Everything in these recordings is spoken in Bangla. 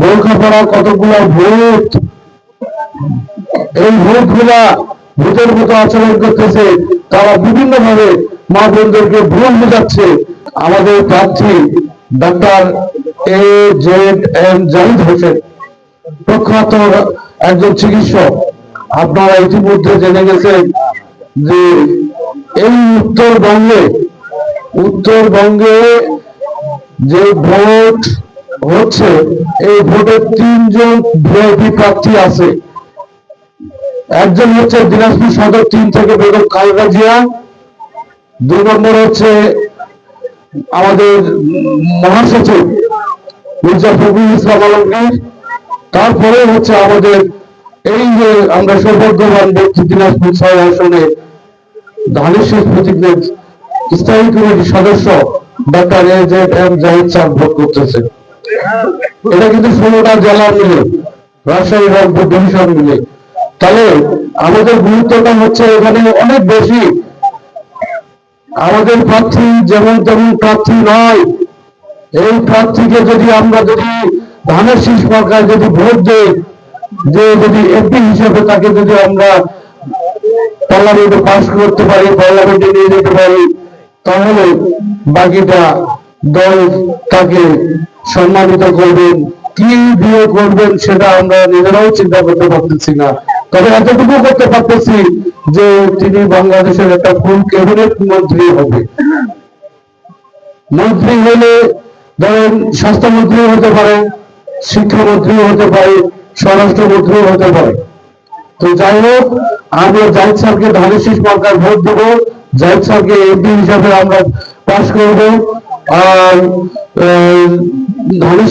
বোরখাপাড়া কতগুলো ভূত? এই ভূতগুলা ভূতের মতো আচরণ করতেছে। তারা বিভিন্ন ভাবে মা বোনদেরকে ভুল বোঝাচ্ছে। আমাদের প্রার্থী doctor A Z M Zahid Hossain, প্রখ্যাত একজন চিকিৎসক। আপনারা ইতিমধ্যে জেনে গেছেন যে এই উত্তরবঙ্গে উত্তরবঙ্গে যে ভোট হচ্ছে এই ভোটে তিনজন ভিআইপি প্রার্থী আছে। একজন হচ্ছে দিনাজপুর সদর তিন থেকে বেগম খালেদা জিয়া দুই নম্বর হচ্ছে আমাদের মহাসচিব মির্জা ফখরুল ইসলাম আলমগীর। তারপরে হচ্ছে আমাদের এই যে আমরা সৌভাগ্যবান ব্যক্তি দিনাজপুর ছয় আসনে ধানের শেষ প্রতিজ্ঞা স্থায়ী কমিটির সদস্য doctor A Z M Zahid চাঁদ ভোট করতেছে। এটা কিন্তু ষোলোটা জেলা মিলে, রাজশাহী রংপুর ডিভিশন মিলে। তাহলে আমাদের গুরুত্বটা হচ্ছে এখানে অনেক বেশি। আমাদের প্রার্থী যেমন তেমন প্রার্থী নয়। এই প্রার্থীকে যদি আমরা যদি ধানের শীষ মার্কায় যদি ভোট দেই, যে যদি এমপি হিসেবে তাকে যদি আমরা পার্লামেন্টে পাশ করতে পারি, পার্লামেন্টে নিয়ে যেতে পারি, তাহলে বাকিটা দল তাকে সম্মানিত করবেন, কি দিয়ে করবেন সেটা আমরা নিজেরাও চিন্তা করতে পারতেছি না। তবে এতটুকু করতে পারতেছি যে তিনি বাংলাদেশের একটা ফুল ক্যাবিনেট মন্ত্রী হবে। মন্ত্রী হলে ধরেন স্বাস্থ্যমন্ত্রী হতে পারে শিক্ষামন্ত্রী হতে পারে স্বরাষ্ট্রমন্ত্রী হতে পারে। তো যাই হোক, আমরা জাহিদ স্যারকে ধানের শীষ মার্কার ভোট দেব, জাহিদ স্যারকে এমপি হিসাবে আমরা পাশ করব। আর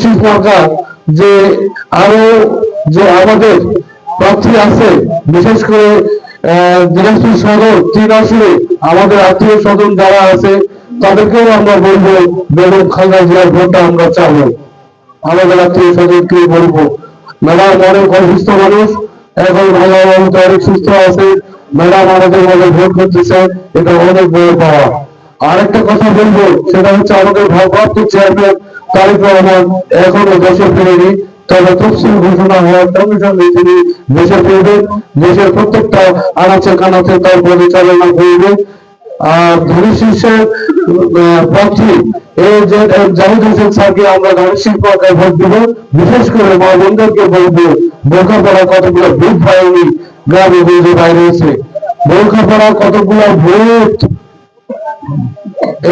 শীষ মার্কার যে আরও যে আমাদের প্রার্থী আছে, বিশেষ করে দিনাজপুর সদর তিন আমাদের আত্মীয় স্বজন যারা আছে, তাদেরকেও আমরা বলব, বেগম খালেদা জিয়ার ভোটটা আমরা চাবো। আমাদের আত্মীয় স্বজনকে বলব। ম্যাডাম অনেক অসুস্থ মানুষ, এখন ভালো অনেক সুস্থ আছে। ম্যাডাম আমাদের মাঝে ভোট করতেছে, এটা অনেক বড় পাওয়া। আরেকটা কথা বলব, সেটা হচ্ছে আমাদের ভারপ্রাপ্ত চেয়ারম্যান তারেক রহমান এখনও দেশে ফিরেনি। তবে তফসিল ঘোষণা হওয়ার সঙ্গে সঙ্গে তিনি দেশে ফিরবেন, দেশের প্রত্যেকটা আনাচে কানাচে তার পরিচালনা করবে আর শীর্ষের প্রার্থী এই যে জাহিদ হোসেন স্যারকে আমরা পর্যায়ে ভোট দিব। বিশেষ করে মা বোনদেরকে বলব বোরখাপাড়া কতগুলো ভূত বাহিনী গ্রামে বুঝে বাইরে হয়েছে বোরখাপাড়া কতগুলো ভূত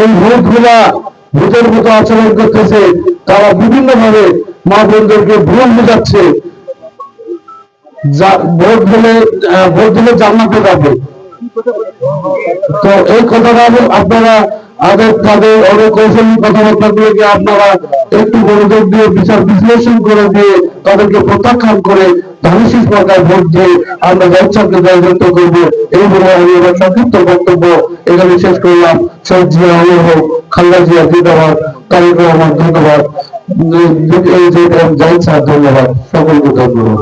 এই ভূতগুলা ভূতের মতো আচরণ করতেছে, তারা বিভিন্ন ভাবে মা বোনদেরকে ভুল বুঝাচ্ছে। ভোট দিলে ভোট দিলে জান্নাতে যাবে। তো এই কথাটা আপনারা আগের তাদের অনেক কৌশলী কথাবার্তা গুলোকে আপনারা একটু মনোযোগ দিয়ে বিচার বিশ্লেষণ করে দিয়ে তাদেরকে প্রত্যাখ্যান করে ধানুষিস মার্কায় ভোট দিয়ে আমরা ব্যবসাকে জয়যুক্ত করব। এই বলে আমি আমার সংক্ষিপ্ত বক্তব্য এখানে শেষ করলাম। শহীদ জিয়া হোক, খালেদা জিয়া জিন্দাবাদ, তারেক রহমান ধন্যবাদ। এই যে, জাহিদ সাহেব, ধন্যবাদ। সকলকে ধন্যবাদ।